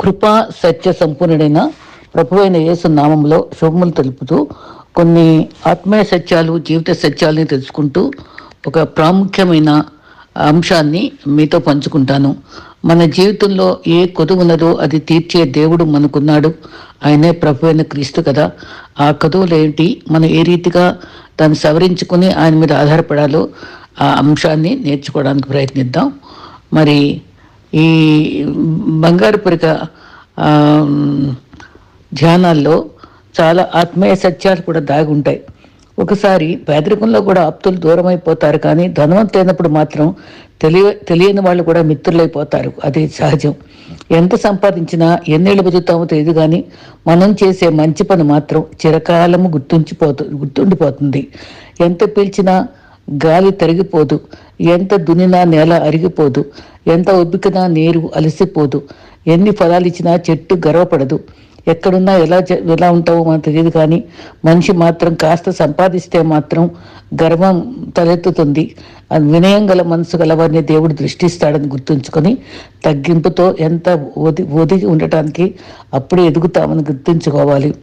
కృపా సత్య సంపూర్ణుడైన ప్రభు అయిన యేసు నామంలో శుభములు తెలుపుతూ కొన్ని ఆత్మీయ సత్యాలు జీవిత సత్యాలని తెలుసుకుంటూ ఒక ప్రాముఖ్యమైన అంశాన్ని మీతో పంచుకుంటాను. మన జీవితంలో ఏ కొదువు ఉన్నదో అది తీర్చే దేవుడు మనకున్నాడు. ఆయనే ప్రభు అయిన క్రీస్తు కదా. ఆ కొదువులు ఏంటి? మనం ఏ రీతిగా దాన్ని సవరించుకుని ఆయన మీద ఆధారపడాలో ఆ అంశాన్ని నేర్చుకోవడానికి ప్రయత్నిద్దాం. మరి ఈ బంగారు పరిక ధ్యానాల్లో చాలా ఆత్మీయ సత్యాలు కూడా దాగి ఉంటాయి. ఒకసారి పేదరికంలో కూడా ఆప్తులు దూరం అయిపోతారు కానీ ధనవంతైనప్పుడు మాత్రం తెలియ తెలియని వాళ్ళు కూడా మిత్రులైపోతారు. అది సహజం. ఎంత సంపాదించినా ఎన్నేళ్ళు బతుకుతామో తెలియదు కానీ మనం చేసే మంచి పని మాత్రం చిరకాలము గుర్తుంచిపోతు గుర్తుండిపోతుంది. ఎంత పిలిచినా గాలి తరిగిపోదు. ఎంత దునినా నేల అరిగిపోదు. ఎంత ఒబ్బికినా నీరు అలసిపోదు. ఎన్ని ఫలాలు ఇచ్చినా చెట్టు గర్వపడదు. ఎక్కడున్నా ఎలా జ- ఎలా ఉంటావో మనకు తెలియదు కానీ మనిషి మాత్రం కాస్త సంపాదిస్తే మాత్రం గర్వం తలెత్తుతుంది. అది వినయం గల మనసు గలవారిని దేవుడు దృష్టిస్తాడని గుర్తుంచుకొని తగ్గింపుతో ఎంత ఒది ఒదిగి ఉండటానికి అప్పుడే ఎదుగుతామని గుర్తుంచుకోవాలి.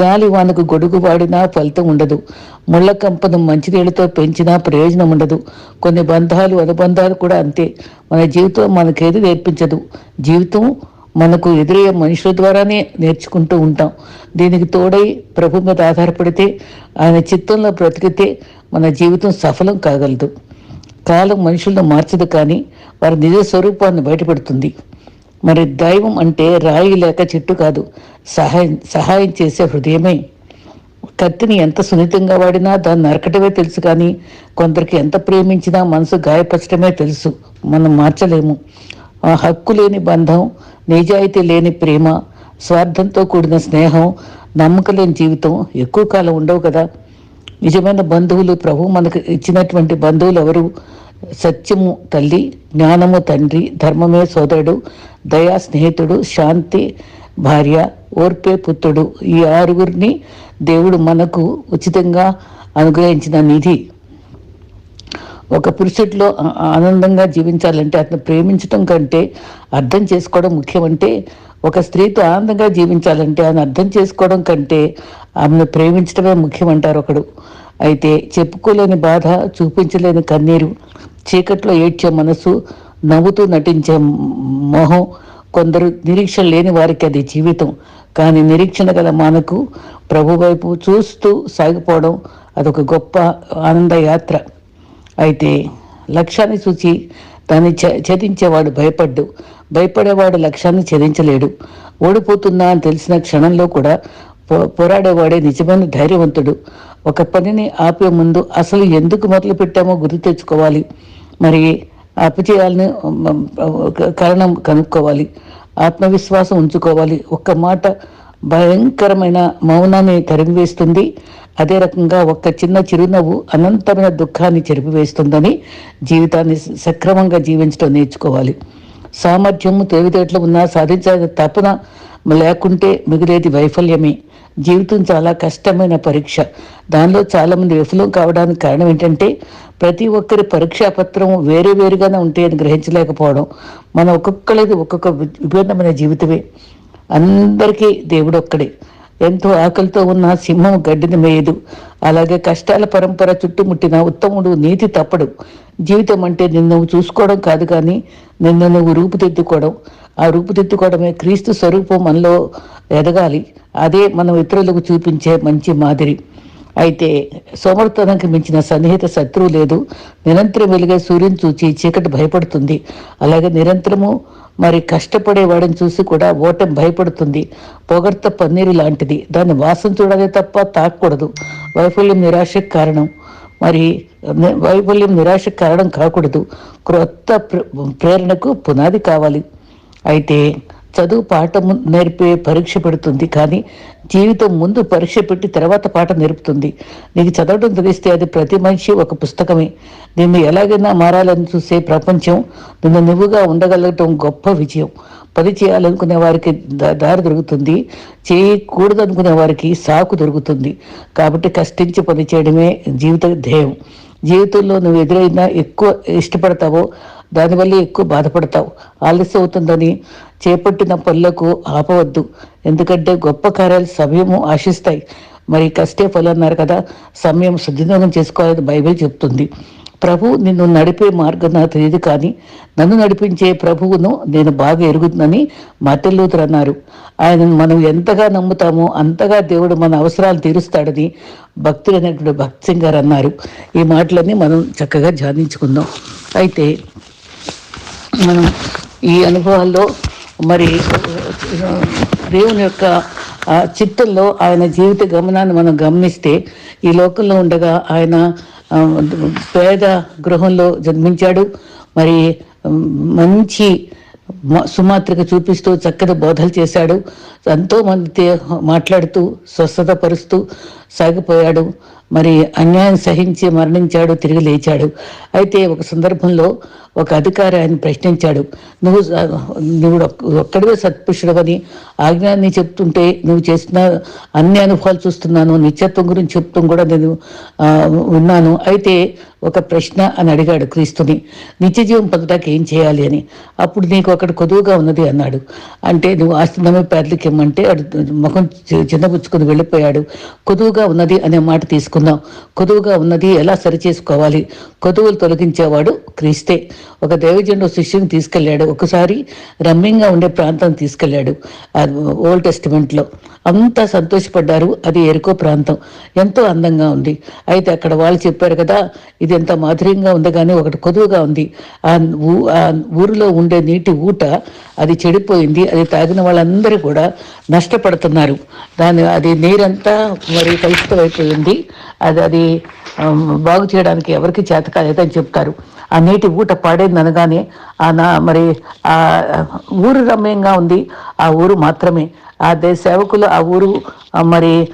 గాలి వానకు గొడుగు వాడినా ఫలితం ఉండదు. ముళ్ళ కంపను మంచినీళ్ళతో పెంచినా ప్రయోజనం ఉండదు. కొన్ని బంధాలు అనుబంధాలు కూడా అంతే. మన జీవితం మనకేది నేర్పించదు. జీవితం మనకు ఎదురయ్యే మనుషుల ద్వారానే నేర్చుకుంటూ ఉంటాం. దీనికి తోడై ప్రభు మీద ఆధారపడితే ఆయన చిత్తంలో బ్రతికితే మన జీవితం సఫలం కాగలదు. కాలం మనుషులను మార్చదు కానీ వారి నిజ స్వరూపాన్ని బయటపెడుతుంది. మరి దైవం అంటే రాయి లేక చెట్టు కాదు. సహాయం సహాయం చేసే హృదయమే. కత్తిని ఎంత సున్నితంగా వాడినా దాన్ని నరకటమే తెలుసు కానీ కొందరికి ఎంత ప్రేమించినా మనసు గాయపరచడమే తెలుసు. మనం మార్చలేము. ఆ హక్కు లేని బంధం నిజాయితీ లేని ప్రేమ స్వార్థంతో కూడిన స్నేహం నమ్మకం లేని జీవితం ఎక్కువ కాలం ఉండవు కదా. నిజమైన బంధువులు ప్రభు మనకు ఇచ్చినటువంటి బంధువులు ఎవరు? సత్యము తల్లి జ్ఞానము తండ్రి ధర్మమే సోదరుడు దయా స్నేహితుడు శాంతి భార్య ఓర్పే పుత్రుడు ఈ ఆరుగురిని దేవుడు మనకు ఉచితంగా అనుగ్రహించిన నిధి. ఒక పురుషుడిలో ఆనందంగా జీవించాలంటే అతను ప్రేమించటం కంటే అర్థం చేసుకోవడం ముఖ్యమంటే ఒక స్త్రీతో ఆనందంగా జీవించాలంటే ఆయన అర్థం చేసుకోవడం కంటే ఆమెను ప్రేమించడమే ముఖ్యమంటారు ఒకడు. అయితే చెప్పుకోలేని బాధ చూపించలేని కన్నీరు చీకట్లో ఏడ్చే మనసు నవ్వుతూ నటించే మొహం కొందరు నిరీక్షణ లేని వారికి అది జీవితం. కానీ నిరీక్షణ గల మనకు ప్రభు వైపు చూస్తూ సాగిపోవడం అదొక గొప్ప ఆనందయాత్ర అయితే లక్ష్యాన్ని చూసి దాన్ని ఛ- ఛేదించేవాడు భయపడ్డు. భయపడేవాడు లక్ష్యాన్ని ఛేదించలేడు. ఓడిపోతున్నా అని తెలిసిన క్షణంలో కూడా పో- పోరాడేవాడే నిజమైన ధైర్యవంతుడు. ఒక పనిని ఆపే ముందు అసలు ఎందుకు మొదలు పెట్టామో గుర్తు తెచ్చుకోవాలి. మరి అపజయాలను ఒక కారణం కనుక్కోవాలి. ఆత్మవిశ్వాసం ఉంచుకోవాలి. ఒక్క మాట భయంకరమైన మౌనాన్ని తరిమివేస్తుంది. అదే రకంగా ఒక్క చిన్న చిరునవ్వు అనంతమైన దుఃఖాన్ని చెరిపివేస్తుందని జీవితాన్ని సక్రమంగా జీవించడం నేర్చుకోవాలి. సామర్థ్యము తెలివితేటలు ఉన్నా సాధించాలని తపన లేకుంటే మిగిలేది వైఫల్యమే. జీవితం చాలా కష్టమైన పరీక్ష. దానిలో చాలామంది విఫలం కావడానికి కారణం ఏంటంటే ప్రతి ఒక్కరి పరీక్షా పత్రం వేరే వేరుగానే ఉంటే అని గ్రహించలేకపోవడం. మన ఒక్కొక్కరిది ఒక్కొక్క విభిన్నమైన జీవితమే. అందరికీ దేవుడు ఒక్కడే ఎంతో ఆకలితో ఉన్న సింహం గడ్డిని మేయదు. అలాగే కష్టాల పరంపర చుట్టుముట్టిన ఉత్తముడు నీతి తప్పడు. జీవితం అంటే నిన్ను నువ్వు చూసుకోవడం కాదు కానీ నిన్ను నువ్వు రూపుదిద్దుకోవడం. ఆ రూపుదిద్దుకోవడమే క్రీస్తు స్వరూపం మనలో ఎదగాలి. అదే మనం ఇతరులకు చూపించే మంచి మాదిరి. అయితే సోమర్థనానికి మించిన సన్నిహిత శత్రువు లేదు. నిరంతరం వెలిగే సూర్యుని చూచి చీకటి భయపడుతుంది. అలాగే నిరంతరము మరి కష్టపడే వాడిని చూసి కూడా ఓటం భయపడుతుంది. పొగడ్త పన్నీరు లాంటిది. దాన్ని వాసన చూడాలి తప్ప తాకూడదు. వైఫల్యం నిరాశకు కారణం. మరి వైఫల్యం నిరాశకు కారణం కాకూడదు. క్రొత్త ప్ర- ప్రేరణకు పునాది కావాలి. అయితే చదువు పాఠం నేర్పే పరీక్ష పెడుతుంది కానీ జీవితం ముందు పరీక్ష పెట్టి తర్వాత పాఠం నేర్పుతుంది. నీకు చదవడం తెలిస్తే అది ప్రతి మనిషి ఒక పుస్తకమే. నిన్ను ఎలాగైనా మారాలని చూసే ప్రపంచం నిన్ను నువ్వుగా ఉండగలగటం గొప్ప విజయం. పని చేయాలనుకునే వారికి దారి దొరుకుతుంది. చేయకూడదనుకునే వారికి సాకు దొరుకుతుంది. కాబట్టి కష్టించి పని చేయడమే జీవిత ధ్యేయం. జీవితంలో నువ్వు ఎదురైనా ఎక్కువ ఇష్టపడతావో దానివల్ల ఎక్కువ బాధపడతావు. ఆలస్యం అవుతుందని చేపట్టిన పనులకు ఆపవద్దు. ఎందుకంటే గొప్ప కార్యాలు సమయము ఆశిస్తాయి. మరి కష్టే ఫలం అన్నారు కదా సమయం సద్వినియోగం చేసుకోవాలని బైబిల్ చెప్తుంది. ప్రభు నిన్ను నడిపే మార్గం నాకు తెలియదు కానీ నన్ను నడిపించే ప్రభువును నేను బాగా ఎరుగుతుందని మార్టిన్ లూథర్ అన్నారు. ఆయన మనం ఎంతగా నమ్ముతామో అంతగా దేవుడు మన అవసరాలు తీరుస్తాడని భక్తులు అనేటువంటి భక్త్ సింగ్ గారు అన్నారు. ఈ మాటలన్నీ మనం చక్కగా ధ్యానించుకుందాం. అయితే మనం ఈ అనుభవాల్లో మరి దేవుని యొక్క చిత్తంలో ఆయన జీవిత గమనాన్ని మనం గమనిస్తే ఈ లోకంలో ఉండగా ఆయన పేద గృహంలో జన్మించాడు. మరి మంచి సుమాత్రిక చూపిస్తూ చక్కటి బోధలు చేశాడు. ఎంతో మందితో మాట్లాడుతూ స్వస్థత పరుస్తూ సాగిపోయాడు. మరి అన్యాయం సహించి మరణించాడు తిరిగి లేచాడు. అయితే ఒక సందర్భంలో ఒక అధికారి ఆయన ప్రశ్నించాడు నువ్వు నువ్వు ఒక్- ఒక్కడివే సత్పురుషుడవని ఆజ్ఞాన్ని చెప్తుంటే నువ్వు చేసిన అన్ని అనుభవాలు చూస్తున్నాను నిత్యత్వం గురించి చెప్తూ కూడా నేను ఉన్నాను. అయితే ఒక ప్రశ్న అని అడిగాడు క్రీస్తుని నిత్య జీవం పొందడానికి ఏం చేయాలి అని? అప్పుడు నీకు ఒకటి కొదువుగా ఉన్నది అన్నాడు. అంటే నువ్వు ఆస్తి నమ్మి పేదలకి ఇమ్మంటే అడు ముఖం చి- చిన్నపుచ్చుకుని వెళ్ళిపోయాడు. కొదువుగా ఉన్నది అనే మాట తెలుసుకుందాం. కొదువుగా ఉన్నది ఎలా సరి చేసుకోవాలి కొదువులు తొలగించేవాడు క్రీస్తే. ఒక దేవజండు శిష్యుని తీసుకెళ్ళాడు. ఒకసారి రమ్యంగా ఉండే ప్రాంతం తీసుకెళ్ళాడు ఓల్డ్ టెస్టిమెంట్లో. అంతా సంతోషపడ్డారు. అది ఎరుకో ప్రాంతం. ఎంతో అందంగా ఉంది. అయితే అక్కడ వాళ్ళు చెప్పారు కదా ఇది ఎంత మాధుర్యంగా ఉంది కానీ ఒకటి కొదువుగా ఉంది. ఆ ఊ- ఆ ఊరిలో ఉండే నీటి ఊట అది చెడిపోయింది. అది తాగిన వాళ్ళందరూ కూడా నష్టపడుతున్నారు. దాని అది నీరంతా మరి కలుషితం అయిపోయింది అది అది బాగు చేయడానికి ఎవరికి చేత కాలేదని చెప్తారు. ఆ నీటి ఊట పాడైంది అనగానే ఆ నా మరి ఆ ఊరు రమ్యంగా ఉంది. ఆ ఊరు మాత్రమే. ఆ దేశ సేవకులు ఆ ఊరు మరి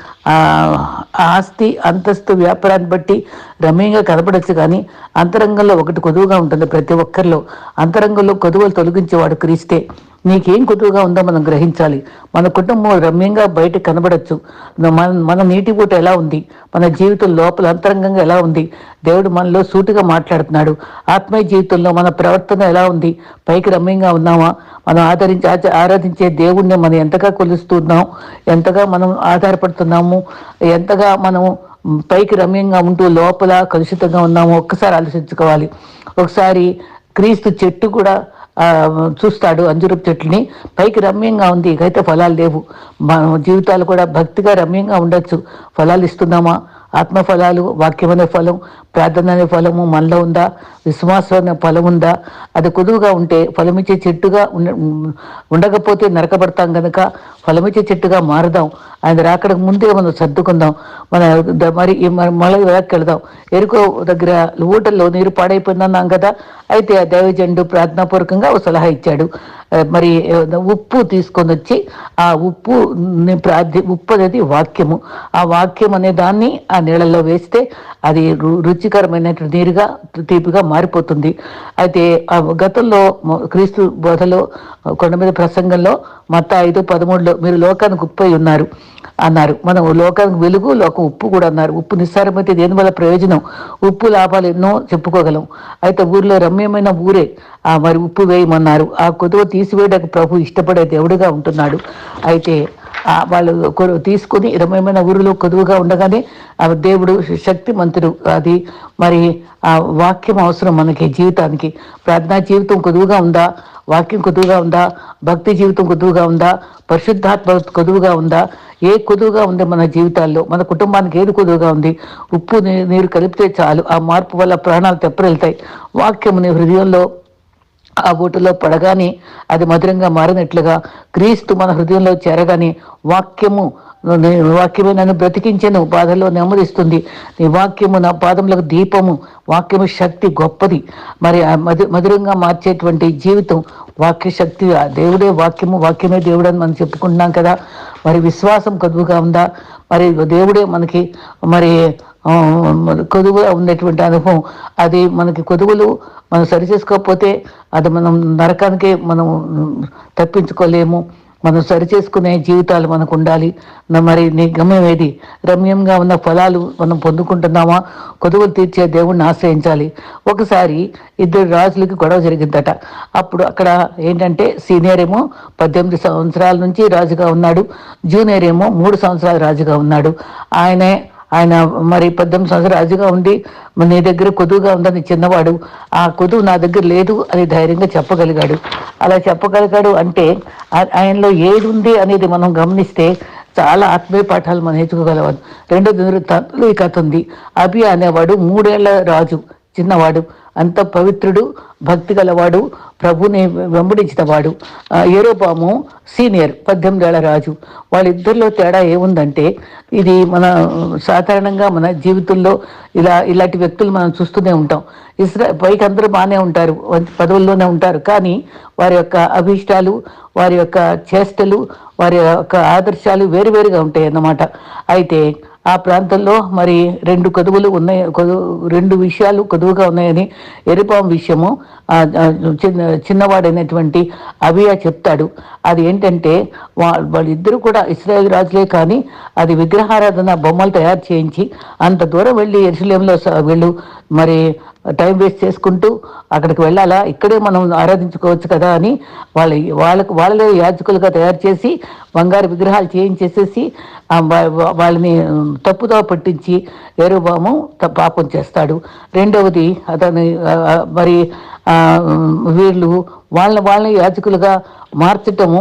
ఆస్తి అంతస్తు వ్యాపారాన్ని బట్టి రమ్యంగా కనపడచ్చు కానీ అంతరంగంలో ఒకటి కొదువుగా ఉంటుంది ప్రతి ఒక్కరిలో. అంతరంగంలో కొదువులు తొలగించేవాడు క్రీస్తే. నీకేం కొదువుగా ఉందో మనం గ్రహించాలి. మన కుటుంబం రమ్యంగా బయట కనబడచ్చు. మన మన నీటి పూట ఎలా ఉంది? మన జీవితం లోపల అంతరంగంగా ఎలా ఉంది? దేవుడు మనలో సూటిగా మాట్లాడుతున్నాడు. ఆత్మీయ జీవితంలో మన ప్రవర్తన ఎలా ఉంది? పైకి రమ్యంగా ఉన్నామా? మనం ఆదరించి ఆరాధించే దేవుణ్ణి మనం ఎంతగా కొలుస్తున్నాం ఎంతగా మనం ఆధారపడుతున్నాము ఎంతగా మనం పైకి రమ్యంగా ఉంటూ లోపల కలుషితంగా ఉన్నాము ఒక్కసారి ఆలోచించుకోవాలి. ఒకసారి క్రీస్తు చెట్టు కూడా చూస్తాడు అంజురపు చెట్లని. పైకి రమ్యంగా ఉంది ఇకైతే ఫలాలు లేవు. మన జీవితాలు కూడా భక్తిగా రమ్యంగా ఉండొచ్చు. ఫలాలు ఇస్తున్నామా? ఆత్మ ఫలాలు వాక్యం అనే ఫలం ప్రార్థన అనే ఫలము మనలో ఉందా? విశ్వాసం అనే ఫలం ఉందా? అది కుదువుగా ఉంటే ఫలమిచ్చే చెట్టుగా ఉండకపోతే నరకబడతాం కనుక ఫలమిచ్చే చెట్టుగా మారుదాం. ఆయన రాకడానికి ముందే మనం సర్దుకుందాం. మన మరి మళ్ళీ వెనక్కి వెళదాం. ఎరుకో దగ్గర ఊటల్లో నీరు పాడైపోయిందన్నాం కదా అయితే ఆ దైవజండు ప్రార్థనాపూర్వకంగా ఒక సలహా ఇచ్చాడు. మరి ఉప్పు తీసుకొని వచ్చి ఆ ఉప్పు ప్రార్థి ఉప్పు అనేది వాక్యము. ఆ వాక్యం అనే దాన్ని ఆ నీళ్ళల్లో వేస్తే అది రు- రుచికరమైనటువంటి నీరుగా తీపిగా మారిపోతుంది. అయితే ఆ గతంలో క్రీస్తు బోధలో కొండ మీద ప్రసంగంలో మత ఐదు పదమూడులో మీరు లోకానికి ఉప్పు అయి ఉన్నారు అన్నారు. మనం లోకానికి వెలుగు లోకం ఉప్పు కూడా అన్నారు. ఉప్పు నిస్సారమైతే దేనివల్ల ప్రయోజనం? ఉప్పు లాభాలు ఎన్నో చెప్పుకోగలం. అయితే ఊరిలో రమ్యమైన ఊరే మరి ఉప్పు వేయమన్నారు. ఆ కొదువ తీసివేయడానికి ప్రభు ఇష్టపడే దేవుడిగా ఉంటున్నాడు. అయితే ఆ వాళ్ళు తీసుకుని ఇరవైమైన ఊరిలో కొదువుగా ఉండగానే ఆ దేవుడు శక్తిమంతుడు అది. మరి ఆ వాక్యం అవసరం మనకి జీవితానికి. ప్రార్థనా జీవితం కొదువుగా ఉందా? వాక్యం కొదువుగా ఉందా? భక్తి జీవితం కొదువుగా ఉందా? పరిశుద్ధాత్మ కొదువుగా ఉందా? ఏ కొదువుగా ఉంది మన జీవితాల్లో? మన కుటుంబానికి ఏది కొదువుగా ఉంది? ఉప్పు నీరు కలిపితే చాలు. ఆ మార్పు వల్ల ప్రాణాలు తెప్పరెళ్తాయి. వాక్యం నీ హృదయంలో ఆ ఊటలో పడగానే అది మధురంగా మారినట్లుగా క్రీస్తు మన హృదయంలో చేరగానే వాక్యము వాక్యమే నన్ను బ్రతికించను బాధలో నెమ్మదిస్తుంది. నీ వాక్యము నా పాదములకు దీపము వాక్యము శక్తి గొప్పది. మరి ఆ మధు మధురంగా మార్చేటువంటి జీవితం వాక్య శక్తి దేవుడే వాక్యము వాక్యమే దేవుడు అని మనం చెప్పుకుంటున్నాం కదా. మరి విశ్వాసం కదువుగా ఉందా? మరి దేవుడే మనకి మరి కొదువుగా ఉండేటువంటి అనుభవం. అది మనకి కొదువులు మనం సరి చేసుకోకపోతే అది మనం నరకానికే మనం తప్పించుకోలేము. మనం సరి చేసుకునే జీవితాలు మనకు ఉండాలి. మరి నీ గమ్యం ఏది? రమ్యంగా ఉన్న ఫలాలు మనం పొందుకుంటున్నామా? కొదువులు తీర్చే దేవుణ్ణి ఆశ్రయించాలి. ఒకసారి ఇద్దరు రాజులకి గొడవ జరిగిందట. అప్పుడు అక్కడ ఏంటంటే సీనియర్ ఏమో పద్దెనిమిది సంవత్సరాల నుంచి రాజుగా ఉన్నాడు. జూనియర్ ఏమో మూడు సంవత్సరాలు రాజుగా ఉన్నాడు. ఆయనే ఆయన మరి పద్దెనిమిది సంవత్సరాలు రాజుగా ఉండి నీ దగ్గర కొదువుగా ఉందని చిన్నవాడు ఆ కొదువు నా దగ్గర లేదు అని ధైర్యంగా చెప్పగలిగాడు. అలా చెప్పగలిగాడు అంటే ఆయనలో ఏది ఉంది అనేది మనం గమనిస్తే చాలా ఆత్మీయ పాఠాలు మనం నేర్చుకోగలవాడు రెండో దినవృత్తాంతంలో ఈ కథ ఉంది అభి అనేవాడు మూడేళ్ళ రాజు చిన్నవాడు. అంత పవిత్రుడు భక్తి గలవాడు ప్రభుని వెంబడించిన వాడు ఆ, ఏరోబాము సీనియర్ పద్దెనిమిదేళ్ళ రాజు. వాళ్ళిద్దరిలో తేడా ఏముందంటే ఇది మన సాధారణంగా మన జీవితంలో ఇలా ఇలాంటి వ్యక్తులు మనం చూస్తూనే ఉంటాం. ఇస్రా పైకి అందరూ బాగానే ఉంటారు పదవుల్లోనే ఉంటారు కానీ వారి యొక్క అభిష్టాలు వారి యొక్క చేష్టలు వారి యొక్క ఆదర్శాలు వేరువేరుగా ఉంటాయి అన్నమాట అయితే ఆ ప్రాంతంలో మరి రెండు కొదువులు ఉన్నాయి కొదు రెండు విషయాలు కొదువుగా ఉన్నాయని ఎరిపాం విషయము. చిన్న చిన్నవాడైనటువంటి అవియా చెప్తాడు. అది ఏంటంటే వాళ్ళిద్దరూ కూడా ఇస్రాయేల్ రాజులే కానీ అది విగ్రహారాధన బొమ్మలు తయారు చేయించి అంత దూరం వెళ్ళి ఎరుసలేంలో వెళ్ళు మరి టైం వేస్ట్ చేసుకుంటూ అక్కడికి వెళ్ళాలా? ఇక్కడే మనం ఆరాధించుకోవచ్చు కదా అని వాళ్ళ వాళ్ళకు వాళ్ళే యాజకులుగా తయారు చేసి బంగారు విగ్రహాలు చేయించేసేసి వాళ్ళని తప్పుదో పట్టించి ఏరుబాము త- పాపం చేస్తాడు. రెండవది అతని మరి వీళ్ళు వాళ్ళ వాళ్ళని యాజకులుగా మార్చటము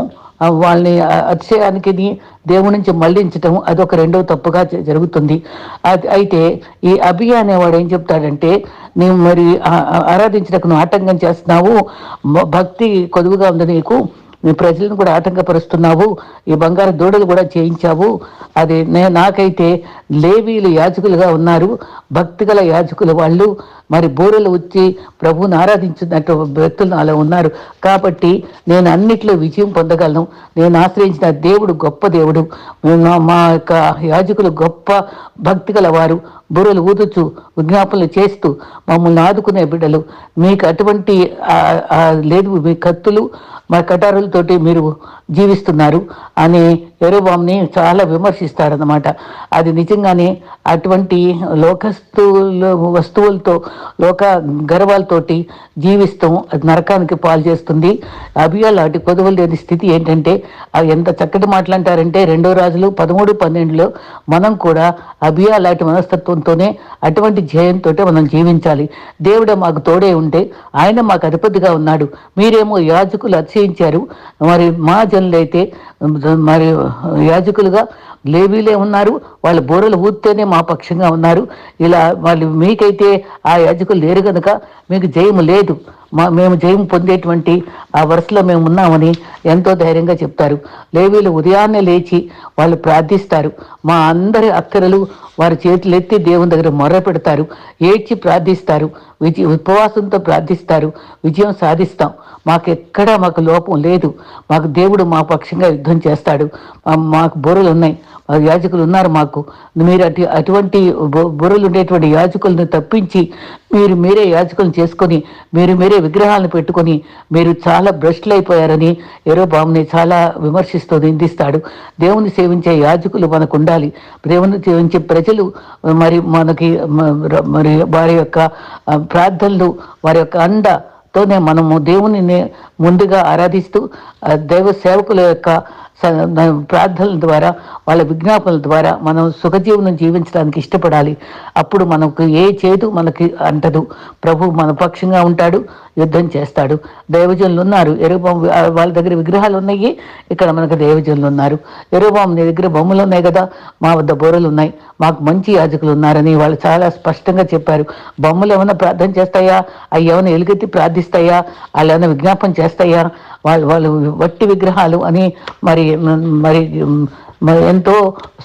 వాళ్ళని అతిశయానికి దేవుడి నుంచి మళ్ళించటం అదొక రెండవ తప్పుగా జరుగుతుంది. అది అయితే ఈ అభియ అనేవాడు ఏం చెప్తాడంటే నీవు మరి ఆరాధించటకు నువ్వు ఆటంకం చేస్తున్నావు భక్తి కొదువుగా ఉంది నీకు నీ ప్రజలను కూడా ఆటంకపరుస్తున్నావు ఈ బంగారు దూడలు కూడా చేయించావు. అది నే నాకైతే లేవీలు యాజకులుగా ఉన్నారు భక్తిగల యాజకులు వాళ్ళు. మరి బోరలు వచ్చి ప్రభువుని ఆరాధించినట్టు వ్యక్తులు అలా ఉన్నారు. కాబట్టి నేను అన్నిట్లో విజయం పొందగలను. నేను ఆశ్రయించిన దేవుడు గొప్ప దేవుడు. మా- మా యొక్క యాజకులు గొప్ప భక్తి గలవారు బుర్రలు ఊదుచు విజ్ఞాపనలు చేస్తూ మమ్మల్ని ఆదుకునే బిడ్డలు. మీకు అటువంటి లేదు మీ కత్తులు మా కటారులతోటి మీరు జీవిస్తున్నారు అని ఎరోబామ్ని చాలా విమర్శిస్తారన్నమాట. అది నిజంగానే అటువంటి లోకస్తుల వస్తువులతో లోక గర్వాలతోటి జీవిస్తాం అది నరకానికి పాలు చేస్తుంది. అభియాలు లాంటి కొదువులు లేని స్థితి ఏంటంటే అవి ఎంత చక్కటి మాట్లాంటారంటే రెండో రాజులు పదమూడు పన్నెండులో మనం కూడా అభియా లాంటి మనస్తత్వంతోనే అటువంటి ధ్యేయంతో మనం జీవించాలి. దేవుడే మాకు తోడే ఉంటే ఆయన మాకు అధిపతిగా ఉన్నాడు. మీరేమో యాజకులు అతిశయించారు. మరి మా అయితే మరి యాజకులుగా లేవీలే ఉన్నారు వాళ్ళ బోరలు ఊత్తేనే మా పక్షంగా ఉన్నారు. ఇలా వాళ్ళు మీకైతే ఆ యాజకులు లేరు కనుక మీకు జయము లేదు. మా మేము జయం పొందేటువంటి ఆ వరుసలో మేము ఉన్నామని ఎంతో ధైర్యంగా చెప్తారు. లేవీలు ఉదయాన్నే లేచి వాళ్ళు ప్రార్థిస్తారు. మా అందరి అక్కరలు వారి చేతులు ఎత్తి దేవుని దగ్గర మొర్ర పెడతారు. ఏడ్చి ప్రార్థిస్తారు. విజయ ఉపవాసంతో ప్రార్థిస్తారు. విజయం సాధిస్తాం. మాకెక్కడా మాకు లోపం లేదు. మాకు దేవుడు మా పక్షంగా యుద్ధం చేస్తాడు. మాకు బుర్రలు ఉన్నాయి యాజకులు ఉన్నారు మాకు. మీరు అటు అటువంటి బు- ఉండేటువంటి యాజకులను తప్పించి మీరు మీరే యాజకులను చేసుకొని మీరు మీరే విగ్రహాలను పెట్టుకొని మీరు చాలా భ్రష్టులు అయిపోయారని ఎరోబామ్ని చాలా విమర్శిస్తూ నిందిస్తాడు. దేవుని సేవించే యాజకులు మనకు ఉండాలి. దేవుని సేవించే ప్రజలు మరి మనకి మరి వారి యొక్క ప్రార్థనలు వారి యొక్క అండ తోనే మనము దేవుని ముందుగా ఆరాధిస్తూ దేవ దైవ సేవకుల యొక్క ప్రార్థనల ద్వారా వాళ్ళ విజ్ఞాపనల ద్వారా మనం సుఖజీవనం జీవించడానికి ఇష్టపడాలి. అప్పుడు మనకు ఏ చేదు మనకి అంటదు. ప్రభు మన పక్షంగా ఉంటాడు యుద్ధం చేస్తాడు. దైవజనులు ఉన్నారు. ఎరుబొమ్మ వాళ్ళ దగ్గర విగ్రహాలు ఉన్నాయి. ఇక్కడ మనకు దైవజనులు ఉన్నారు. ఎరుబొమ్మ నీ దగ్గర బొమ్మలు ఉన్నాయి కదా? మా వద్ద బోరలు ఉన్నాయి. మాకు మంచి యాజకులు ఉన్నారని వాళ్ళు చాలా స్పష్టంగా చెప్పారు. బొమ్మలు ఏమైనా ప్రార్థన చేస్తాయా? అవి ఏమైనా ఎలుగెత్తి ప్రార్థిస్తాయా? వాళ్ళు ఏమైనా విజ్ఞాపన చేస్తాయా? వాళ్ళు వాళ్ళు వట్టి విగ్రహాలు అని మరి మరి ఎంతో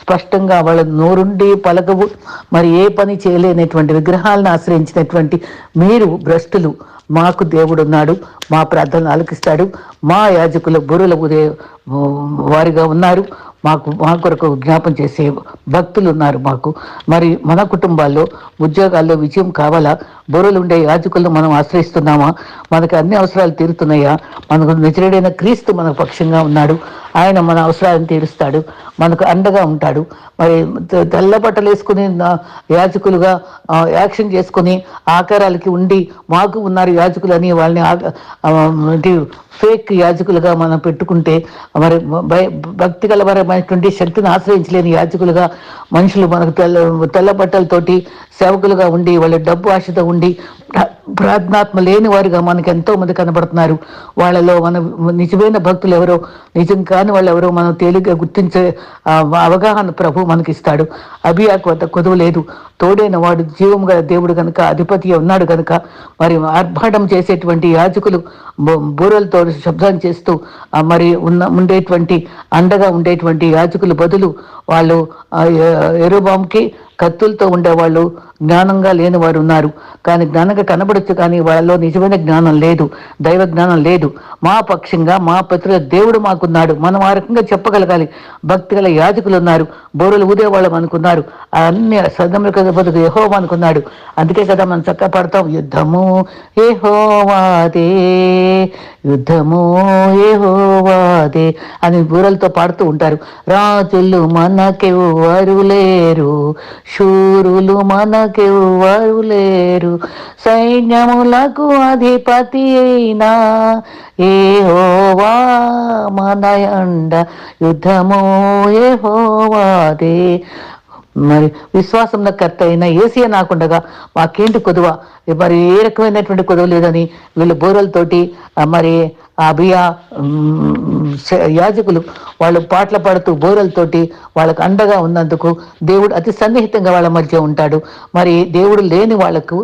స్పష్టంగా వాళ్ళ నోరుండి పలకవు. మరి ఏ పని చేయలేనటువంటి విగ్రహాలను ఆశ్రయించినటువంటి మీరు భ్రష్టులు. మాకు దేవుడు ఉన్నాడు మా ప్రార్థనలు ఆలకిస్తాడు మా యాజకుల బుర్రల ఉదయ వారిగా ఉన్నారు మాకు మా కొరకు జ్ఞాపం చేసే భక్తులు ఉన్నారు మాకు. మరి మన కుటుంబాల్లో ఉద్యోగాల్లో విజయం కావాలా? బోరలు ఉండే యాజకులను మనం ఆశ్రయిస్తున్నామా? మనకు అన్ని అవసరాలు తీరుతున్నాయా? మనకు నిజడైన క్రీస్తు మన పక్షంగా ఉన్నాడు. ఆయన మన అవసరాలను తీరుస్తాడు. మనకు అండగా ఉంటాడు. మరి తెల్ల బట్టలు వేసుకుని యాజకులుగా యాక్షన్ చేసుకుని ఆకారాలకి ఉండి మాకు ఉన్నారు యాజకులు అని వాళ్ళని ఫేక్ యాజకులుగా మనం పెట్టుకుంటే మరి భయ- భక్తి గలవరమైనటువంటి శక్తిని ఆశ్రయించలేని యాజకులుగా మనుషులు మనకు తెల్ల తెల్ల బట్టలతోటి సేవకులుగా ఉండి వాళ్ళ డబ్బు ఆశతో ఉండి ప్రార్థనాత్మ లేని వారుగా మనకు ఎంతో మంది కనబడుతున్నారు. వాళ్ళలో మన నిజమైన భక్తులు ఎవరో నిజం కాని వాళ్ళు ఎవరో మనం తేలిగ్గా గుర్తించే అవగాహన ప్రభు మనకి ఇస్తాడు అభియాకు వద్ద కొదువు లేదు. తోడైన వాడు జీవం గల దేవుడు కనుక అధిపతి ఉన్నాడు కనుక మరి ఆర్భాటం చేసేటువంటి యాజకులు బూరలతో శబ్దం చేస్తూ మరి ఉన్న ఉండేటువంటి అండగా ఉండేటువంటి యాజకులు బదులు వాళ్ళు ఎరుబాంకి కత్తులతో ఉండేవాళ్ళు జ్ఞానంగా లేని వారు ఉన్నారు. కానీ జ్ఞానంగా కనబడచ్చు కానీ వాళ్ళలో నిజమైన జ్ఞానం లేదు. దైవ జ్ఞానం లేదు. మా పక్షంగా మా పత్రిక దేవుడు మాకున్నాడు. మనం ఆ రకంగా చెప్పగలగాలి. భక్తి గల యాజకులు ఉన్నారు. బోరులు ఊదే వాళ్ళు మనకున్నారు అన్ని సదముల కదా అనుకున్నాడు. అందుకే కదా మనం చక్క పడతాం. యుద్ధము ఏహోవాదే యుద్ధము ఏహోవాదే అని బూరలతో పాడుతూ ఉంటారు. రాజులు మనకెవ్వరు లేరు. శూరులు మనకెవ్వరు లేరు సైన్యములకు అధిపతి అయినా ఏహోవా మన అండ. యుద్ధము హోవాదే మరి విశ్వాసం కర్త అయిన ఏసియా నాకుండగా మాకేంటి కొదువ? మరి ఏ రకమైనటువంటి కొదువ లేదని వీళ్ళు బోరలతోటి మరి ఆ అభియా యాజకులు వాళ్ళు పాటలు పాడుతూ బోరలతోటి వాళ్ళకు అండగా ఉన్నందుకు దేవుడు అతి సన్నిహితంగా వాళ్ళ మధ్య ఉంటాడు. మరి దేవుడు లేని వాళ్ళకు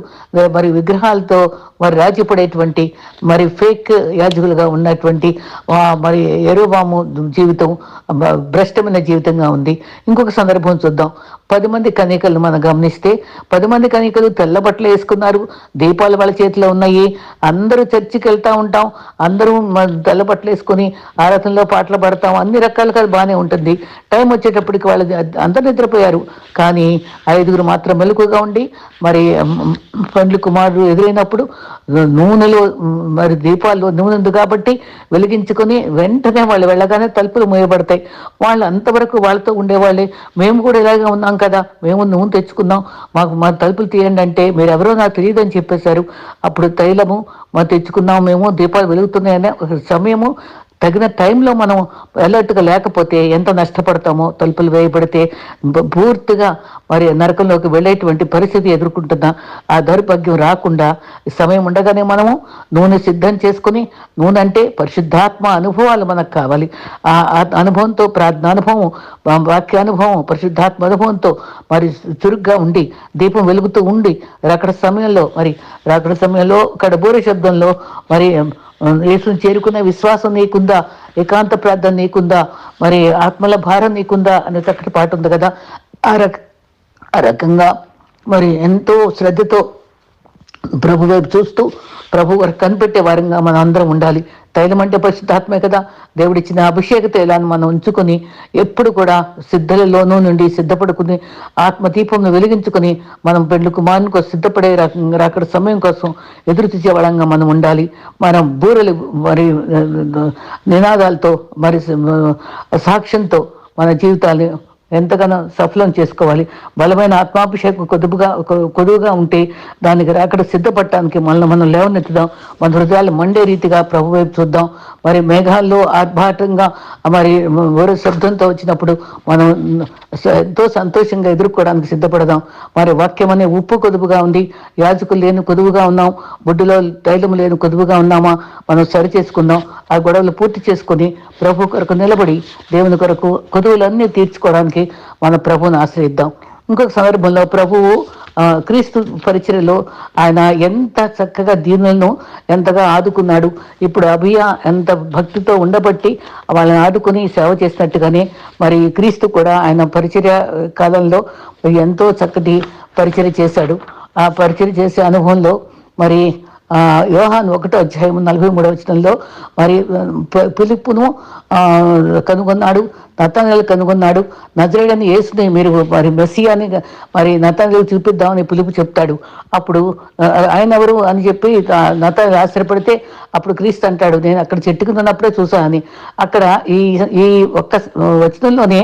మరి విగ్రహాలతో మరి రాజీపడేటువంటి మరి ఫేక్ యాజకులుగా ఉన్నటువంటి మరి ఎరోబాము జీవితం భ్రష్టమైన జీవితంగా ఉంది. ఇంకొక సందర్భం చూద్దాం. పది మంది కనికలు మనం గమనిస్తే పది మంది కనికలు తెల్ల బట్టలు వేసుకున్నారు దీపాలు వాళ్ళ చేతిలో ఉన్నాయి. అందరూ చర్చికి వెళ్తూ ఉంటాం. అందరూ తెల్ల బట్టలు వేసుకుని ఆరాధనలో పాటలు పాడతాం. అన్ని రకాలుగా అది బాగానే ఉంటుంది. టైం వచ్చేటప్పటికి వాళ్ళు అందరు నిద్రపోయారు. కానీ ఐదుగురు మాత్రం మెలకుగా ఉండి మరి పండ్లు కుమారుడు ఎదురైనప్పుడు నూనెలో మరి దీపాలు నూనె ఉంది కాబట్టి వెలిగించుకొని వెంటనే వాళ్ళు వెళ్ళగానే తలుపులు మూయబడతాయి. వాళ్ళు అంతవరకు వాళ్ళతో ఉండేవాళ్ళే. మేము కూడా ఇలాగే ఉన్నాం కదా. మేము నూనె తెచ్చుకున్నాం. మాకు మా తలుపులు తీయండి అంటే మీరు ఎవరో నాకు తెలియదని చెప్పేశారు. అప్పుడు తైలము మా తెచ్చుకున్నాం మేము దీపాలు వెలుగుతున్నాయనే ఒక సమయము తగిన టైంలో మనం అలర్ట్గా లేకపోతే ఎంత నష్టపడతామో తలుపులు వేయబడితే పూర్తిగా మరి నరకంలోకి వెళ్ళేటువంటి పరిస్థితి ఎదుర్కొంటుందా ఆ దౌర్భాగ్యం రాకుండా సమయం ఉండగానే మనము నూనె సిద్ధం చేసుకుని నూనె అంటే పరిశుద్ధాత్మ అనుభవాలు మనకు కావాలి. ఆ ఆ అనుభవంతో ప్రార్థన అనుభవం వాక్య అనుభవం పరిశుద్ధాత్మ అనుభవంతో మరి చురుగ్గా ఉండి దీపం వెలుగుతూ ఉండి రకడ సమయంలో మరి రకడ సమయంలో కడబూర శబ్దంలో మరి యేసును చేరుకునే విశ్వాసం నీకుందా? ఏకాంత ప్రార్థన నీకుందా? మరి ఆత్మల భారం నీకుందా? అనే పాట ఉంది కదా. ఆ రక ఆ రకంగా మరి ఎంతో శ్రద్ధతో ప్రభు వైపు చూస్తూ ప్రభు వారికి కనిపెట్టే వారంగా మనం అందరం ఉండాలి. తైలం అంటే పరిశుద్ధాత్మే కదా. దేవుడిచ్చిన అభిషేక తైలాన్ని మనం ఉంచుకొని ఎప్పుడు కూడా సిద్ధలలోనూ నుండి సిద్ధపడుకుని ఆత్మదీపంను వెలిగించుకొని మనం పెండ్లు కుమారునికి సిద్ధపడే రాకడ సమయం కోసం ఎదురు చూసే వాళ్ళంగా మనం ఉండాలి. మనం బూరలు మరి నినాదాలతో మరి సాక్ష్యంతో మన జీవితాన్ని ఎంతగానో సఫలం చేసుకోవాలి. బలమైన ఆత్మాభిషేకం కొదుపుగా కొ- కొదువుగా ఉంటే దానికి రాకడ సిద్ధపడటానికి మనల్ని మనం లేవనెత్తుదాం. మన హృదయాలు మండే రీతిగా ప్రభు వైపు చూద్దాం. మరి మేఘాల్లో ఆర్భాటంగా మరి ఊర శబ్దంతో వచ్చినప్పుడు మనం ఎంతో సంతోషంగా ఎదుర్కోవడానికి సిద్ధపడదాం. మరి వాక్యం అనే ఉప్పు కొదుపుగా ఉంది. యాజకులు లేని కొదువుగా ఉన్నాం. బుడ్డులో తైలం లేని కొదువుగా ఉన్నామా? మనం సరి చేసుకుందాం. ఆ గొడవలు పూర్తి చేసుకొని ప్రభు కొరకు నిలబడి దేవుని కొరకు కొదువులన్నీ తీర్చుకోవడానికి మన ప్రభువుని ఆశ్రయిద్దాం. ఇంకొక సందర్భంలో ప్రభువు క్రీస్తు పరిచయలో ఆయన ఎంత చక్కగా దీనులను ఎంతగా ఆదుకున్నాడు. ఇప్పుడు అభియ ఎంత భక్తితో ఉండబట్టి వాళ్ళని ఆదుకుని సేవ చేసినట్టుగానే మరి క్రీస్తు కూడా ఆయన పరిచర్య కాలంలో ఎంతో చక్కటి పరిచర్య చేశాడు. ఆ పరిచర్య చేసే అనుభవంలో మరి ఆ, యోహాన్ ఒకటో అధ్యాయం నలభై మూడవ వచనంలో మరి పిలుపును ఆ, కనుగొన్నాడు. నతానియలు కనుగొన్నాడు నజరేడని యేసుని మీరు మరి మెస్సియాని మరి నతానియలు చూపిద్దామని పిలుపు చెప్తాడు. అప్పుడు ఆయన ఎవరు అని చెప్పి నతానియలు ఆశ్చర్యపడితే అప్పుడు క్రీస్తు అంటాడు నేను అక్కడ చెట్టు కింద ఉన్నప్పుడే చూసాను అని. అక్కడ ఈ ఈ ఒక్క వచనంలోనే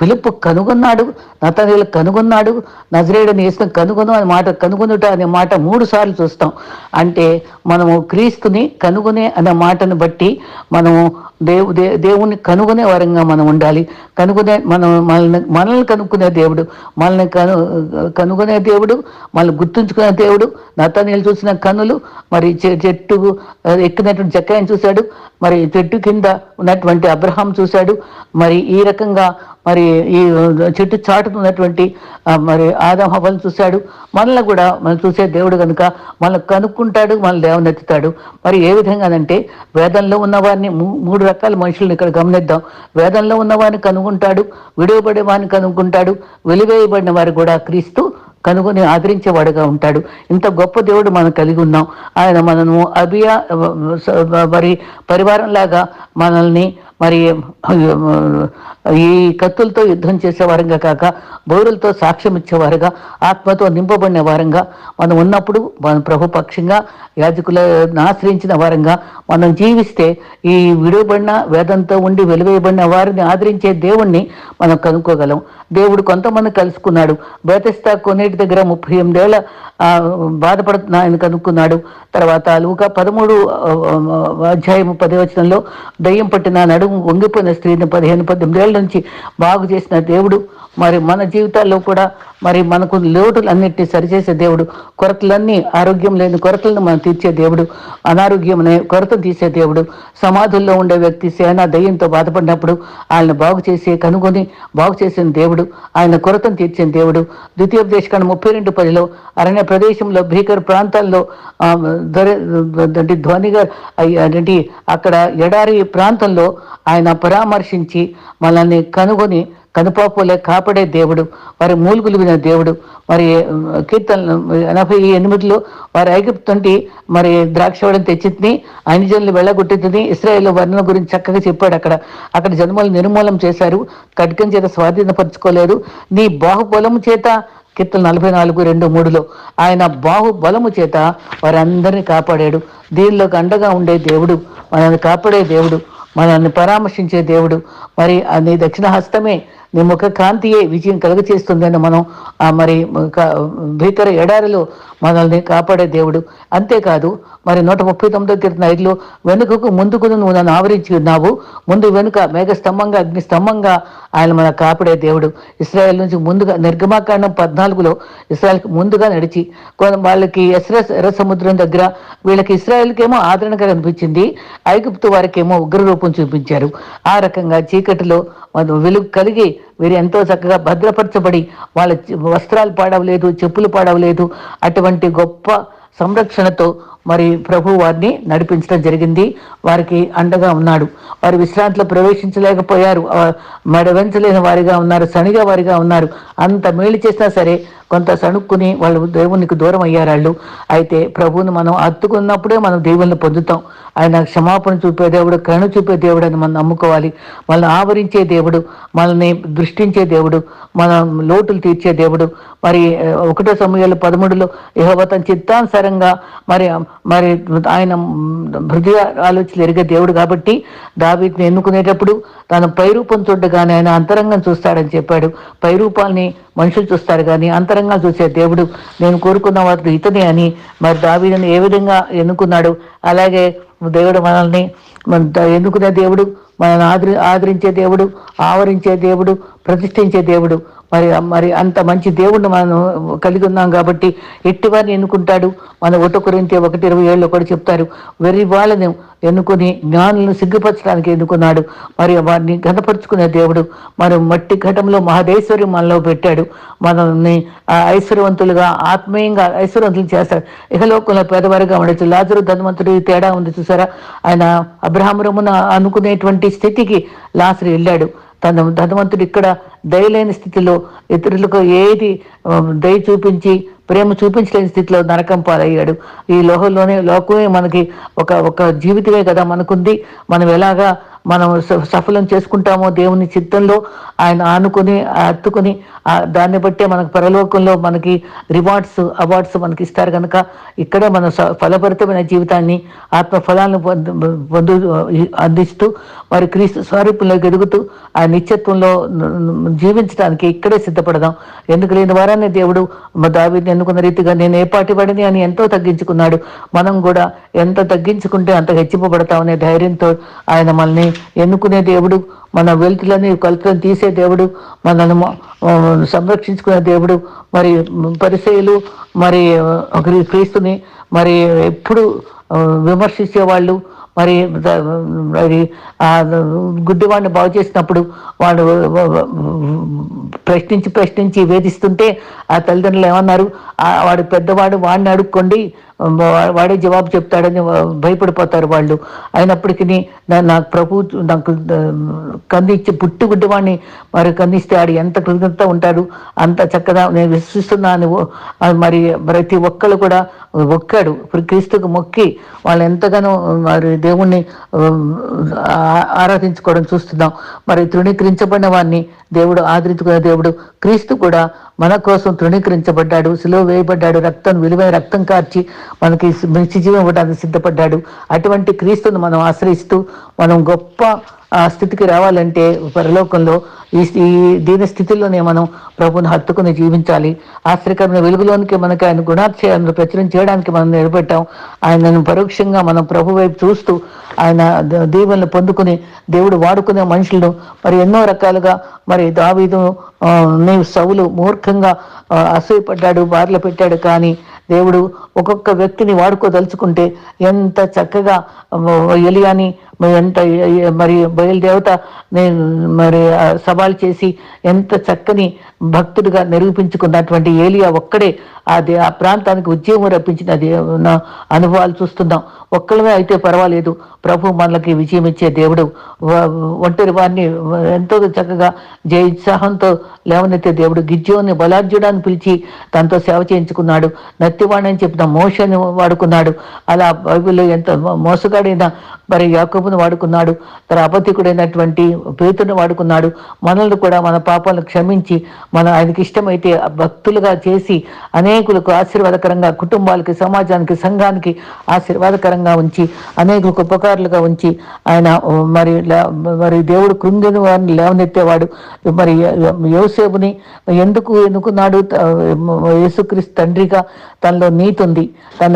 పిలుపు కనుగొన్నాడు నతానియలు కనుగొన్నాడు నజరేడని యేసుని కనుగొను అనే మాట కనుగొనుట అనే మాట మూడు సార్లు చూస్తాం. అంటే మనము క్రీస్తుని కనుగొనే అనే మాటను బట్టి మనము దేవు దే- దేవుణ్ణి కనుగొనే వరంగా మనం ఉండాలి. కనుగొనే మనం మనల్ని మనల్ని కనుక్కునే దేవుడు మనల్ని కను కనుగొనే దేవుడు మనల్ని గుర్తుంచుకునే దేవుడు నతనీళ్ళు చూసిన కనులు మరి చె- చెట్టు ఎక్కినటువంటి చెక్కని చూశాడు మరి చెట్టు కింద ఉన్నటువంటి అబ్రహాం చూశాడు మరి ఈ రకంగా మరి ఈ చెట్టు చాటుతున్నటువంటి మరి ఆదం హవలను చూశాడు. మనల్ని కూడా మనం చూసే దేవుడు కనుక మనల్ని కనుక్కుంటాడు మన లేవనెత్తుతాడు మరి ఏ విధంగానంటే వేదంలో ఉన్నవారిని మూ- మూడు రకాల మనుషులను ఇక్కడ గమనిద్దాం. వేదంలో ఉన్నవారిని కనుగొంటాడు విడువబడే వారిని కనుక్కుంటాడు వెలివేయబడిన వారు కూడా క్రీస్తు కనుగొని ఆదరించేవాడుగా ఉంటాడు. ఇంత గొప్ప దేవుడు మనం కలిగి ఉన్నాం. ఆయన మనము అభియా మరి పరివారంలాగా మనల్ని మరి ఈ కత్తులతో యుద్ధం చేసే వారంగా కాక బౌరులతో సాక్ష్యం ఇచ్చేవారుగా ఆత్మతో నింపబడిన వారంగా మనం ఉన్నప్పుడు మన ప్రభు పక్షంగా యాజకులను ఆశ్రయించిన వారంగా మనం జీవిస్తే ఈ విడువబడిన వేదంతో ఉండి వెలువేయబడిన వారిని ఆదరించే దేవుణ్ణి మనం కనుక్కోగలం. దేవుడు కొంతమంది కలుసుకున్నాడు. బేతస్తా కొన్నిటి దగ్గర ముప్పై ఎనిమిదేళ్ళ ఆ, బాధపడుతున్న ఆయన కనుక్కున్నాడు. తర్వాత అలువుగా పదమూడు ఆ, అధ్యాయం పదవచనంలో దయ్యం పట్టిన నడుము వంగిపోయిన స్త్రీని పదిహేను పద్దెనిమిదేళ్ళ నుంచి బాగు చేసిన దేవుడు మరి మన జీవితాల్లో కూడా మరి మనకు లోటులన్నింటినీ సరిచేసే దేవుడు కొరతలన్నీ ఆరోగ్యం లేని కొరతలను మనం తీర్చే దేవుడు అనారోగ్యం అనే తీసే దేవుడు సమాధుల్లో ఉండే వ్యక్తి సేన దయ్యంతో బాధపడినప్పుడు ఆయన బాగు చేసి కనుగొని బాగు చేసిన దేవుడు ఆయన కొరతను తీర్చిన దేవుడు. ద్వితీయోపదేశకాండ ముప్పై రెండు పదిలో అరణ్య ప్రదేశంలో భీకర ప్రాంతాల్లో ఆ, అంటే ధ్వనిగా అక్కడ ఎడారి ప్రాంతంలో ఆయన పరామర్శించి మనల్ని కనుగొని కనుపాపులే కాపాడే దేవుడు వారి మూలుగులు విన దేవుడు మరి ఉమ్, కీర్తనలు ఎనభై ఎనిమిదిలో వారి ఐగుప్తుంటి మరి ద్రాక్షవడం తెచ్చింది అన్యజనులు వెళ్ళగొట్టింది ఇస్రాయేల్ వర్ణన గురించి చక్కగా చెప్పాడు అక్కడ. అక్కడ జన్మలు నిర్మూలం చేశారు కటికం చేత స్వాధీనపరచుకోలేదు. నీ బాహుబలము చేత కీర్తన నలభై నాలుగు రెండు మూడులో ఆయన బాహుబలము చేత వారందరినీ కాపాడాడు. దీనిలోకి అండగా ఉండే దేవుడు మనల్ని కాపాడే దేవుడు మనల్ని పరామర్శించే దేవుడు మరి అది నీ దక్షిణ హస్తమే నీ ముఖ కాంతియే విజయం కలుగచేస్తుందని మనం మరి భీకర ఎడారిలో మనల్ని కాపాడే దేవుడు. అంతేకాదు మరి నూట ముప్పై తొమ్మిదో కీర్తన ఐదులో వెనుకకు ముందుకు నువ్వు నన్ను ఆవరించి ఉన్నావు. ముందు వెనుక మేఘ స్తంభంగా అగ్ని స్తంభంగా ఆయన మన కాపాడే దేవుడు. ఇస్రాయల్ నుంచి ముందుగా నిర్గమాకాండం పద్నాలుగులో ఇస్రాయల్కి ముందుగా నడిచి వాళ్ళకి ఎస్ర ఎర్ర సముద్రం దగ్గర వీళ్ళకి ఇస్రాయల్కేమో ఆదరణగా కనిపించింది ఐగుప్తు వారికేమో ఉగ్ర రూపం చూపించారు. ఆ రకంగా చీకటిలో వెలుగు కలిగి వీరు ఎంతో చక్కగా భద్రపరచబడి వాళ్ళ వస్త్రాలు పాడవలేదు చెప్పులు పాడవలేదు అటువంటి గొప్ప సంరక్షణతో మరి ప్రభు వారిని నడిపించడం జరిగింది. వారికి అండగా ఉన్నాడు. వారు విశ్రాంతిలో ప్రవేశించలేకపోయారు. ఆ, మెడవెంచలేని వారిగా ఉన్నారు సనిగా వారిగా ఉన్నారు. అంత మేలు చేసినా సరే కొంత సణుక్కుని వాళ్ళు దేవునికి దూరం అయ్యారు వాళ్ళు అయితే ప్రభువుని మనం అత్తుకున్నప్పుడే మనం దేవుణ్ణి పొందుతాం. ఆయన క్షమాపణ చూపే దేవుడు కరుణ చూపే దేవుడు అని మనం నమ్ముకోవాలి. మనల్ని ఆవరించే దేవుడు మనల్ని దృష్టించే దేవుడు మన లోటులు తీర్చే దేవుడు. మరి ఒకటో సమయాలు పదమూడులో యెహోవా తన చిత్తానుసారంగా మరి మరి ఆయన హృదయ ఆలోచనలు ఎరిగే దేవుడు కాబట్టి దావీద్ని ఎన్నుకునేటప్పుడు తన పైరూపం చూడగానే ఆయన అంతరంగం చూస్తాడని చెప్పాడు. పైరూపాల్ని మనుషులు చూస్తారు కానీ అంతరంగం చూసే దేవుడు నేను కోరుకున్న వాటిని ఇతనే అని మరి దావీదని ఏ విధంగా ఎన్నుకున్నాడు? అలాగే దేవుడు మనల్ని ఎన్నుకునే దేవుడు మనల్ని ఆదరి ఆదరించే దేవుడు ఆవరించే దేవుడు ప్రతిష్ఠించే దేవుడు. మరి మరి అంత మంచి దేవుడిని మనం కలిగి ఉన్నాం కాబట్టి ఎట్టివారిని ఎన్నుకుంటాడు? మన ఒకటో ఒకటి ఇరవై ఏళ్ళు కూడా చెప్తారు. వెర్రి వాళ్ళని ఎన్నుకుని జ్ఞానులను సిగ్గుపరచడానికి ఎన్నుకున్నాడు. మరి వారిని ఘనపరుచుకునే దేవుడు. మరి మట్టి ఘటంలో మహదేశ్వర్యం మనలో పెట్టాడు. మనల్ని ఐశ్వర్యవంతులుగా ఆత్మీయంగా ఐశ్వర్యవంతులు చేస్తాడు ఇహలోకంలో పేదవారిగా ఉండొచ్చు. లాజరు ధనవంతుడు తేడా ఉంది చూసారా? ఆయన అబ్రహామురమున అనుకునేటువంటి స్థితికి లాసరు వెళ్ళాడు. తన ధనవంతుడు ఇక్కడ దయలేని స్థితిలో ఇతరులకు ఏది దయ చూపించి ప్రేమ చూపించలేని స్థితిలో నరకం పాలయ్యాడు. ఈ లోహంలోనే లోకమే మనకి ఒక ఒక జీవితమే కదా మనకుంది. మనం ఎలాగా మనం స- సఫలం చేసుకుంటామో దేవుని చిత్తంలో ఆయన ఆనుకొని అత్తుకొని దాన్ని బట్టే మనకు పరలోకంలో మనకి రివార్డ్స్ అవార్డ్స్ మనకి ఇస్తారు కనుక ఇక్కడే మన స- ఫలభరితమైన జీవితాన్ని ఆత్మ ఫలాలను పొందు అందిస్తూ మరి క్రీస్తు స్వరూపంలోకి ఎదుగుతూ ఆ నిత్యత్వంలో జీవించడానికి ఇక్కడే సిద్ధపడదాం. ఎందుకు లేని వారాన్ని దేవుడు దావిని ఎన్నుకున్న రీతిగా నేను ఏ పాటి పడిని అని ఎంతో తగ్గించుకున్నాడు. మనం కూడా ఎంత తగ్గించుకుంటే అంత హెచ్చింపబడతామనే ధైర్యంతో ఆయన మనల్ని ఎన్నుకునే దేవుడు? మన వెలుతులని కొలతలను తీసే దేవుడు మనల్ని సంరక్షించుకునే దేవుడు మరి పరిచయులు మరి క్రీస్తుని మరి ఎప్పుడు విమర్శించేవాళ్ళు విమర్శించే వాళ్ళు మరి మరి ఆ గుడ్డివాడిని బాగు చేసినప్పుడు వాడు ప్రశ్నించి ప్రశ్నించి వేధిస్తుంటే ఆ తల్లిదండ్రులు ఏమన్నారు? వాడు పెద్దవాడు వాడిని అడుక్కోండి వాడే జవాబు చెప్తాడని భయపడిపోతారు వాళ్ళు. అయినప్పటికీ నాకు ప్రభు నాకు కందించి పుట్టి గుడ్డవాడిని మరి కందిస్తే ఆడు ఎంత కృతజ్ఞత ఉంటాడు అంత చక్కగా నేను విశ్వసిస్తున్నాను. మరి ప్రతి ఒక్కరు కూడా ఒక్కాడు. ఇప్పుడు క్రీస్తుకు మొక్కి వాళ్ళు ఎంతగానో మరి దేవుణ్ణి ఆరాధించుకోవడం చూస్తున్నాం. మరి తృణీకరించబడిన వారిని దేవుడు ఆదరించుకునే దేవుడు క్రీస్తు కూడా మన కోసం తృణీకరించబడ్డాడు సిలువ వేయబడ్డాడు రక్తం విలువైన రక్తం కార్చి మనకి మంచి జీవం ఇవ్వడానికి సిద్ధపడ్డాడు. అటువంటి క్రీస్తును మనం ఆశ్రయిస్తూ మనం గొప్ప స్థితికి రావాలంటే పరలోకంలో ఈ దీని స్థితిలోనే మనం ప్రభుని హత్తుకుని జీవించాలి. ఆశ్రయకరమైన వెలుగులోనికి మనకి ఆయన గుణాక్షయాలను ప్రచురం చేయడానికి మనం నిలబెట్టాం ఆయనను పరోక్షంగా మనం ప్రభు వైపు చూస్తూ ఆయన దీవెనలు పొందుకుని దేవుడు వాడుకునే మనుషులను మరి ఎన్నో రకాలుగా మరి దావీదు ఆ, నీవు మూర్ఖంగా అసూయపడ్డాడు బార్లు పెట్టాడు. కానీ దేవుడు ఒక్కొక్క వ్యక్తిని వాడుకోదలుచుకుంటే ఎంత చక్కగా ఎలియాని ఎంత మరి బయలుదేవత నేను మరి సవాల్ చేసి ఎంత చక్కని భక్తుడిగా నిరూపించుకున్నటువంటి ఏలియా ఒక్కడే అది ఆ ప్రాంతానికి ఉద్యమం రప్పించిన అనుభవాలు చూస్తున్నాం. ఒక్కళ్ళమే అయితే పర్వాలేదు. ప్రభు మనకి విజయం ఇచ్చే దేవుడు. ఒంటరి వారిని ఎంతో చక్కగా జయోత్సాహంతో లేవనెత్తే దేవుడు. గిజ్జోని బలార్జుడాన్ని పిలిచి తనతో సేవ చేయించుకున్నాడు. నత్తివాణి అని చెప్పిన మోషని వాడుకున్నాడు. అలా బైబిల్లో ఎంత మోసగాడైన మరి యాకోబును వాడుకున్నాడు. తన అబద్ధికుడైనటువంటి పేతుని వాడుకున్నాడు. మనల్ని కూడా మన పాపాలను క్షమించి మన ఆయనకి ఇష్టమైతే భక్తులుగా చేసి అనేకులకు ఆశీర్వాదకరంగా కుటుంబాలకి సమాజానికి సంఘానికి ఆశీర్వాదకరంగా ఉంచి అనేకులకు ఉపకారులుగా ఉంచి ఆయన మరి మరి దేవుడు కృంగిన వారిని లేవనెత్తేవాడు. మరి యోసేపుని ఎందుకు ఎన్నుకున్నాడు? త- యేసుక్రీస్తు తండ్రిగా తనలో నీతి ఉంది. తన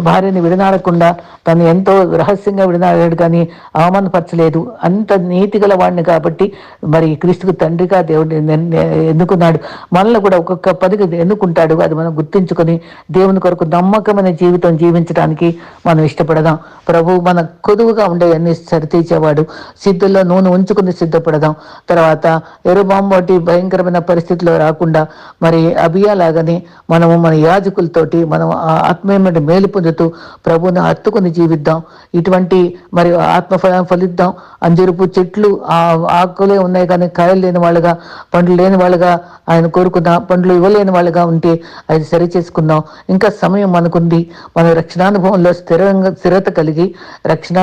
భార్యని విడనాడకుండా తను ఎంతో రహస్యంగా విడనాడాడు. కానీ అవమానపరచలేదు. అంత నీతి గల వాడిని కాబట్టి మరి క్రీస్తుకు తండ్రిగా దేవుడు ఎన్నుకున్నాడు. మనల్ని కూడా ఒక్కొక్క పదికి ఎన్నుకుంటాడు. అది మనం గుర్తించుకొని దేవుని కొరకు నమ్మకమైన జీవితం జీవించడానికి మనం ఇష్టపడదాం. ప్రభు మన కొదువుగా ఉండే అన్ని సరితీచేవాడు సిద్ధుల్లో నూనె ఉంచుకుని సిద్ధపడదాం. తర్వాత ఎరుబాం వంటి భయంకరమైన పరిస్థితిలో రాకుండా మరి అభియా లాగానే మనము మన యాజకులతోటి మనం ఆ ఆత్మీయమైన మేలు పొందుతూ ప్రభువుని హత్తుకుని జీవిద్దాం. ఇటువంటి మరి ఆత్మ ఫలిద్దాం అంజరుపు చెట్లు ఆ ఆకులే ఉన్నాయి కానీ కాయలు లేని వాళ్ళుగా పండ్లు లేని వాళ్ళుగా ఆయన కోరుకుందాం పండ్లు ఇవ్వలేని వాళ్ళుగా ఉంటే అది సరి చేసుకుందాం. ఇంకా సమయం మనకుంది. మన రక్షణానుభవంలో స్థిరంగా స్థిరత కలిగి రక్షణ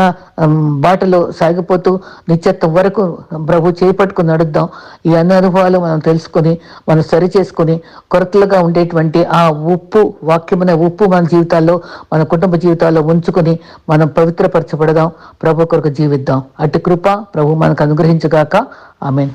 బాటలో సాగిపోతూ నిత్యత్వం వరకు ప్రభు చేపట్టుకుని నడుద్దాం. ఈ అన్ని అనుభవాలు మనం తెలుసుకొని మనం సరి చేసుకొని కొరతలుగా ఉండేటువంటి ఆ ఉప్పు వాక్యమైన ఉప్పు మన జీవితాల్లో మన కుటుంబ జీవితాల్లో ఉంచుకొని మనం పవిత్రపరచబడదాం. ప్రభు కొరకు జీవిద్దాం. అటు కృప ప్రభు మనకు అనుగ్రహించుగాక. ఆమెన్.